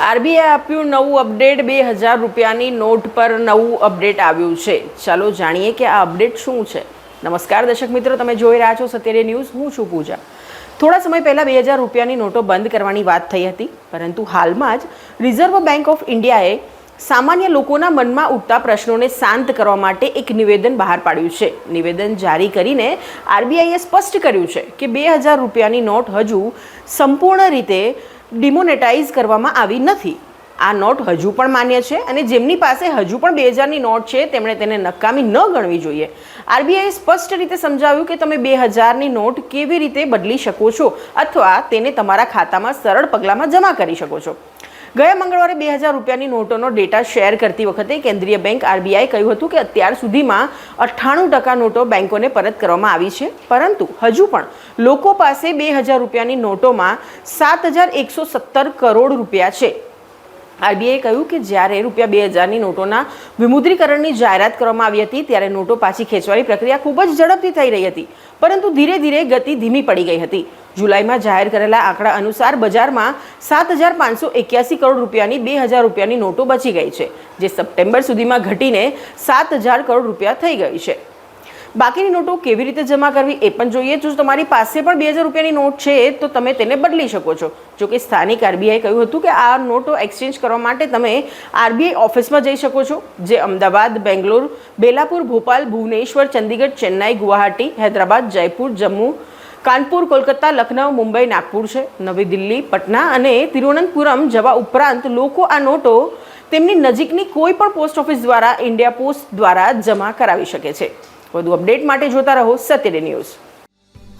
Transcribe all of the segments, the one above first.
RBI આપ્યું નવું update, બે હજાર રૂપિયાની નોટ પર નવું અપડેટ આવ્યું છે. ચાલો જાણીએ કે આ અપડેટ શું છે. નમસ્કાર દર્શક મિત્રો, તમે જોઈ રહ્યા છો સત્યરે ન્યૂઝ. હું છું પૂજા. થોડા સમય પહેલાં બે હજાર રૂપિયાની નોટો બંધ કરવાની વાત થઈ હતી, પરંતુ હાલમાં જ રિઝર્વ બેંક ઓફ ઇન્ડિયાએ સામાન્ય લોકોના મનમાં ઉઠતા પ્રશ્નોને શાંત કરવા માટે એક નિવેદન બહાર પાડ્યું છે. નિવેદન જારી કરીને આરબીઆઈએ સ્પષ્ટ કર્યું છે કે બે હજાર રૂપિયાની નોટ હજુ સંપૂર્ણ રીતે ડિમોનેટાઇઝ કરવામાં આવી નથી. આ નોટ હજુ પણ માન્ય છે અને જેમની પાસે હજુ પણ બે હજારની નોટ છે, તેમણે તેને નકામી ન ગણવી જોઈએ. આરબીઆઈએ સ્પષ્ટ રીતે સમજાવ્યું કે તમે બે હજારની નોટ કેવી રીતે બદલી શકો છો અથવા તેને તમારા ખાતામાં સરળ પગલાંમાં જમા કરી શકો છો. ગયા મંગળવારે બે હજાર રૂપિયાની નોટોનો ડેટા શેર કરતી વખતે કેન્દ્રીય બેંક આરબીઆઈ કહ્યું હતું કે અત્યાર સુધીમાં અઠ્ઠાણું ટકા નોટો બેંકોને પરત કરવામાં આવી છે. પરંતુ હજુ પણ લોકો પાસે બે હજાર રૂપિયાની નોટોમાં સાત હજાર એકસો સત્તર કરોડ રૂપિયા છે. આરબીઆઈએ કહ્યું કે જ્યારે રૂપિયા બે હજારની નોટોના વિમુદ્રીકરણની જાહેરાત કરવામાં આવી હતી, ત્યારે નોટો પાછી ખેંચવાની પ્રક્રિયા ખૂબ જ ઝડપથી થઈ રહી હતી, પરંતુ ધીરે ધીરે ગતિ ધીમી પડી ગઈ હતી. જુલાઈમાં જાહેર કરેલા આંકડા અનુસાર બજારમાં સાત હજાર પાંચસો એક્યાસી કરોડ રૂપિયાની બે હજાર રૂપિયાની નોટો બચી ગઈ છે, જે સપ્ટેમ્બર સુધીમાં ઘટીને સાત હજાર કરોડ રૂપિયા થઈ ગઈ છે. બાકીની નોટો કેવી રીતે જમા કરવી એ પણ જોઈએ. જો તમારી પાસે પણ બે હજાર રૂપિયાની નોટ છે, તો તમે તેને બદલી શકો છો. જો કે સ્થાનિક આરબીઆઈ કહ્યું હતું કે આ નોટો એક્સચેન્જ કરવા માટે તમે આરબીઆઈ ઓફિસમાં જઈ શકો છો, જે અમદાવાદ, બેંગ્લોર, બેલાપુર, ભોપાલ, ભુવનેશ્વર, ચંદીગઢ, ચેન્નાઈ, ગુવાહાટી, હૈદરાબાદ, જયપુર, જમ્મુ, કાનપુર, કોલકાતા, લખનઉ, મુંબઈ, નાગપુર છે. નવી દિલ્હી, પટના અને તિરુવનંતપુરમ જવા ઉપરાંત લોકો આ નોટો તેમની નજીકની કોઈ પણ પોસ્ટ ઓફિસ દ્વારા, ઇન્ડિયા પોસ્ટ દ્વારા જમા કરાવી શકે છે. વધુ અપડેટ માટે જોતા રહો સત્યડે ન્યૂઝ.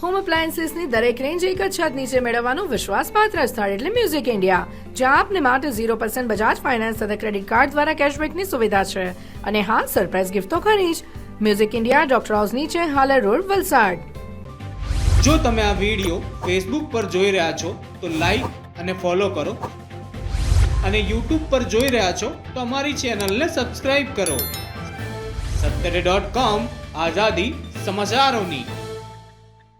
હોમ અપ્લાયન્સીસની દરેક રેન્જ એક જ છત નીચે મેળવવાનું વિશ્વાસપાત્ર સ્થળ એટલે મ્યુઝિક ઇન્ડિયા જ્યાં આપને માટે ઝીરો પર્સન્ટ બજાજ ફાઇનાન્સ તથા ક્રેડિટ કાર્ડ દ્વારા કેશબેકની સુવિધા છે. અને હા સરપ્રાઇઝ ગિફ્ટ તો ખરી જ. મ્યુઝિક ઇન્ડિયા ડોક્ટર હાઉસ નીચે હાલર રોડ વલસાડ. જો તમે આ વીડિયો ફેસબુક પર જોઈ રહ્યા છો તો લાઈક અને ફોલો કરો. અને યુટ્યુબ પર જોઈ રહ્યા છો તો અમારી ચેનલને સબસ્ક્રાઇબ કરો. સત્તરે ડોટ કોમ આઝાદી સમાચારોની.